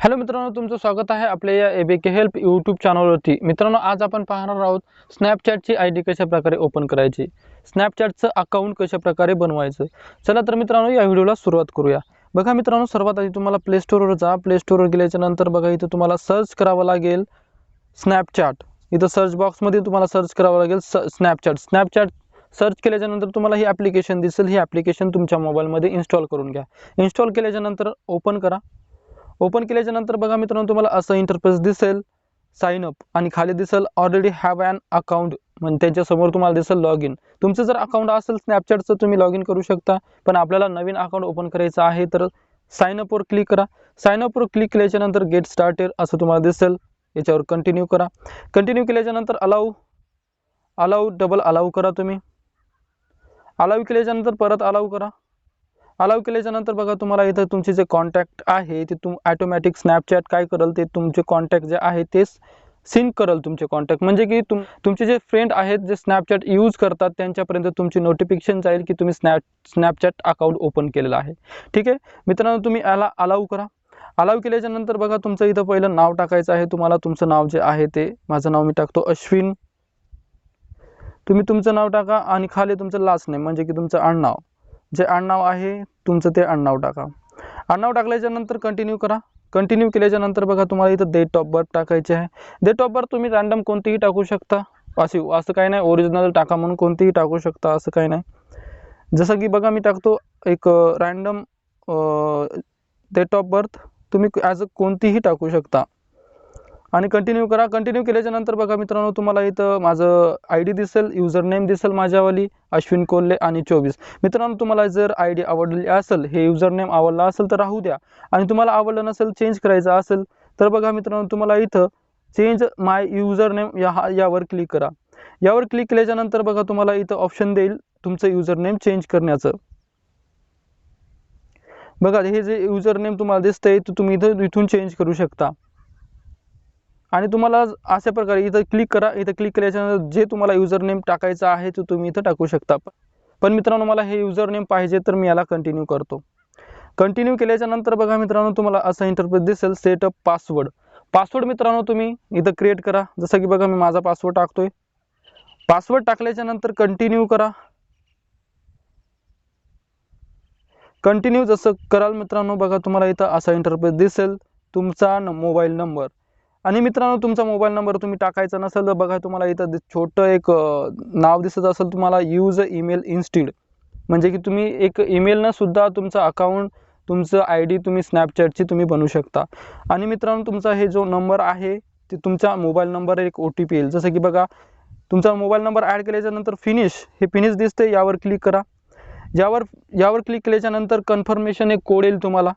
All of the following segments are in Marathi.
हॅलो मित्रांनो तुमचं स्वागत आहे आपल्या या A B K help YouTube चॅनलवरती मित्रांनो आज आपण पाहणार आहोत स्नॅपचॅटची आय डी कशा प्रकारे ओपन करायची? स्नॅपचॅटचं अकाउंट कशाप्रकारे बनवायचं? चला तर मित्रांनो या व्हिडिओला सुरुवात करूया. बघा मित्रांनो सर्वात आधी तुम्हाला प्ले स्टोरवर जा. प्ले स्टोरवर गेल्याच्यानंतर बघा इथं तुम्हाला सर्च करावं लागेल स्नॅपचॅट इथं सर्च बॉक्समध्ये तुम्हाला सर्च करावं लागेल स स्नॅपचॅट स्नॅपचॅट सर्च केल्याच्यानंतर तुम्हाला ही ॲप्लिकेशन दिसेल. ही ॲप्लिकेशन तुमच्या मोबाईलमध्ये इन्स्टॉल करून घ्या. इन्स्टॉल केल्याच्यानंतर ओपन करा. ओपन केल्याच्यानंतर बघा मित्रांनो तुम्हाला असं इंटरफेस दिसेल साइन अप आणि खाली दिसेल ऑलरेडी हॅव ॲन अकाउंट म्हणजे त्यांच्यासमोर तुम्हाला दिसेल लॉग इन तुमचं जर अकाउंट असेल स्नॅपचॅटचं तुम्ही लॉग इन करू शकता. पण आपल्याला नवीन अकाउंट ओपन करायचं आहे तर साइन अपवर क्लिक करा. साइन अपवर क्लिक केल्याच्यानंतर गेट स्टार्टेड असं तुम्हाला दिसेल. याच्यावर कंटिन्यू करा. कंटिन्यू केल्याच्यानंतर अलाऊ अलाऊ डबल अलाऊ करा तुम्ही. अलाऊ केल्याच्यानंतर परत अलाऊ करा. अलाव केल्याच्यानंतर बघा तुम्हाला इथं तुमचे जे कॉन्टॅक्ट आहे ते तुम ॲटोमॅटिक स्नॅपचॅट काय करेल ते तुमचे कॉन्टॅक्ट जे आहे ते सिंक करेल तुमचे कॉन्टॅक्ट म्हणजे की तुम तुमचे जे फ्रेंड आहेत जे स्नॅपचॅट यूज करतात त्यांच्यापर्यंत तुमची नोटिफिकेशन जाईल की तुम्ही स्नॅप स्नॅपचॅट अकाउंट ओपन केलेलं आहे. ठीक आहे? मित्रांनो तुम्ही याला अलाव करा. अलाव केल्याच्यानंतर बघा तुमचं इथं पहिलं नाव टाकायचं आहे. तुम्हाला तुमचं नाव जे आहे ते माझं नाव मी टाकतो अश्विन. तुम्ही तुमचं नाव टाका आणि खाली तुमचं लास्ट नेम म्हणजे की तुमचं आडनाव जे आडनाव आहे तुमचं ते आडनाव टाका. आडनाव टाकल्याच्या नंतर कंटिन्यू करा. कंटिन्यू केल्याच्यानंतर बघा तुम्हाला इथं डेट ऑफ बर्थ टाकायचे आहे. डेट ऑफ बर्थ तुम्ही रॅन्डम कोणतीही टाकू शकता. अशी असं काही नाही ओरिजिनल टाका म्हणून कोणतीही टाकू शकता असं काही नाही. जसं की बघा मी टाकतो एक रॅन्डम डेट ऑफ बर्थ तुम्ही ॲज अ कोणतीही टाकू शकता. आणि कंटिन्यू करा. कंटिन्यू केल्याच्यानंतर बघा मित्रांनो तुम्हाला इथं माझं आय डी दिसेल युजर नेम दिसेल माझ्यावाली अश्विन कोल्हे आणि चोवीस. मित्रांनो तुम्हाला जर आय डी आवडली असेल हे युजर नेम आवडला असेल तर राहू द्या. आणि तुम्हाला आवडलं नसेल चेंज करायचं असेल तर बघा मित्रांनो तुम्हाला इथं चेंज माय युजर नेम या यावर क्लिक करा. यावर क्लिक केल्याच्यानंतर बघा तुम्हाला इथं ऑप्शन देईल तुमचं युजर नेम चेंज करण्याचं. बघा हे जे युजर नेम तुम्हाला दिसतंय ते तुम्ही इथं इथून चेंज करू शकता. आणि तुम्हाला अशा प्रकारे इथं क्लिक करा. इथं क्लिक केल्याच्यानंतर जे तुम्हाला युजर नेम टाकायचं आहे ते तुम्ही इथं टाकू शकता. पण मित्रांनो मला हे युजर नेम पाहिजे तर मी याला कंटिन्यू करतो. कंटिन्यू केल्याच्यानंतर बघा मित्रांनो तुम्हाला असं इंटरफेस दिसेल. सेटअप पासवर्ड पासवर्ड मित्रांनो तुम्ही इथं क्रिएट करा. जसं की बघा मी माझा पासवर्ड टाकतोय. पासवर्ड टाकल्याच्या नंतर कंटिन्यू करा. कंटिन्यू जसं कराल मित्रांनो बघा तुम्हाला इथं असा इंटरफेस दिसेल. तुमचा न मोबाईल नंबर आणि मित्रांनो तुमचा मोबाईल नंबर तुम्ही टाकायचा नसेल तर बघा तुम्हाला इथं छोटं एक नाव दिसत असेल तुम्हाला यूज ईमेल इन्स्टिड म्हणजे की तुम्ही एक ईमेलनं सुद्धा तुमचं अकाउंट तुमचं आय डी तुम्ही स्नॅपचॅटची तुम्ही बनवू शकता. आणि मित्रांनो तुमचा हे जो नंबर आहे ते तुमच्या मोबाईल नंबर एक ओ टी पी येईल. जसं की बघा तुमचा मोबाईल नंबर ॲड केल्याच्यानंतर फिनिश हे फिनिश दिसते यावर क्लिक करा. यावर यावर क्लिक केल्याच्यानंतर कन्फर्मेशन एक कोड येईल तुम्हाला.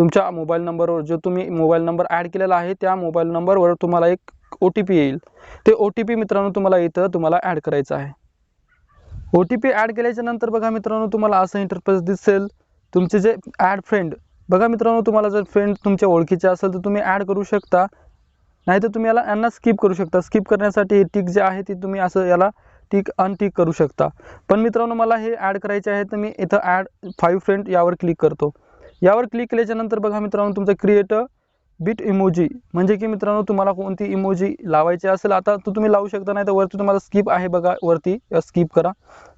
तुमच्या मोबाईल नंबरवर जो तुम्ही मोबाईल नंबर ॲड केलेला आहे त्या मोबाईल नंबरवर तुम्हाला एक ओ टी पी येईल. ते ओ टी पी मित्रांनो तुम्हाला इथं तुम्हाला ॲड करायचं आहे. ओ टी पी ॲड केल्याच्यानंतर बघा मित्रांनो तुम्हाला असं इंटरफेस दिसेल. तुमचे जे ॲड फ्रेंड बघा मित्रांनो तुम्हाला जर फ्रेंड तुमच्या ओळखीचे असेल तर तुम्ही ॲड करू शकता. नाही तर तुम्ही याला यांना स्किप करू शकता. स्किप करण्यासाठी हे टिक जे आहे ते तुम्ही असं याला टिक अनटिक करू शकता. पण मित्रांनो मला हे ॲड करायचे आहे तर मी इथं ॲड फाईव्ह फ्रेंड यावर क्लिक करतो. यावर क्लिक केल्याच्यानंतर बघा मित्रांनो तुमचं क्रिएट बिट इमोजी म्हणजे की मित्रांनो तुम्हाला कोणती इमोजी लावायची असेल आता तर तुम्ही लावू शकता नाही तर वरती तुम्हाला स्किप आहे बघा वरती स्किप करा.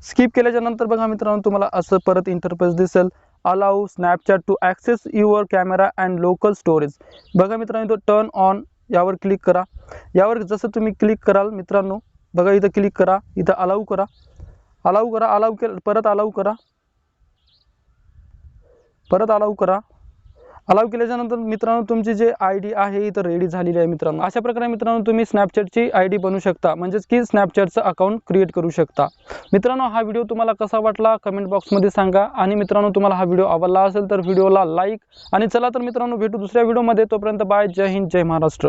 स्किप केल्याच्यानंतर बघा मित्रांनो तुम्हाला असं परत इंटरफेस दिसेल. Allow Snapchat to access your camera and local storage बघा मित्रांनो इथं टर्न ऑन यावर क्लिक करा. यावर जसं तुम्ही क्लिक कराल मित्रांनो बघा इथं क्लिक करा इथं अलाऊ करा. अलाऊ करा अलाऊ के परत अलाऊ करा. परत अलाऊ करा. अलाऊ केल्याच्यानंतर मित्रांनो तुमची जे आय डी आहे इथं रेडी झालेली आहे मित्रांनो. अशा प्रकारे मित्रांनो तुम्ही स्नॅपचॅटची आय डी बनवू शकता. म्हणजेच की स्नॅपचॅटचं अकाउंट क्रिएट करू शकता. मित्रांनो हा व्हिडिओ तुम्हाला कसा वाटला कमेंट बॉक्समध्ये सांगा. आणि मित्रांनो तुम्हाला हा व्हिडिओ आवडला असेल तर व्हिडिओला लाईक आणि चला तर मित्रांनो भेटू दुसऱ्या व्हिडिओमध्ये तोपर्यंत बाय जय हिंद जय महाराष्ट्र.